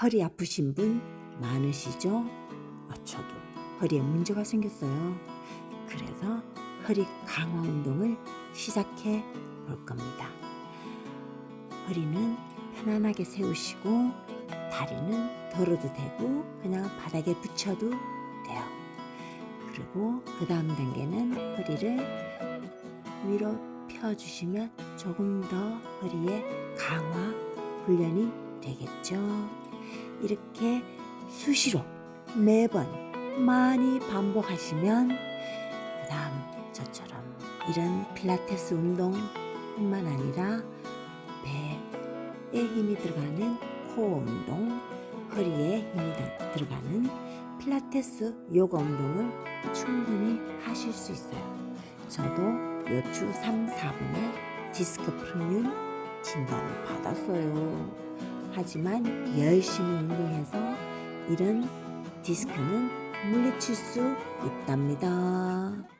허리 아프신 분 많으시죠? 아, 저도 허리에 문제가 생겼어요. 그래서 허리 강화 운동을 시작해 볼 겁니다. 허리는 편안하게 세우시고 다리는 덜어도 되고 그냥 바닥에 붙여도 돼요. 그리고 그 다음 단계는 허리를 위로 펴주시면 조금 더 허리의 강화 훈련이 되겠죠. 이렇게 수시로 매번 많이 반복하시면 그 다음 저처럼 이런 필라테스 운동뿐만 아니라 배에 힘이 들어가는 코어 운동, 허리에 힘이 들- 들어가는 필라테스 요가 운동을 충분히 하실 수 있어요. 저도 요추 3, 4분에 디스크 풀륜 진단을 받았어요. 하지만 열심히 운동해서 이런 디스크는 물리칠 수 있답니다.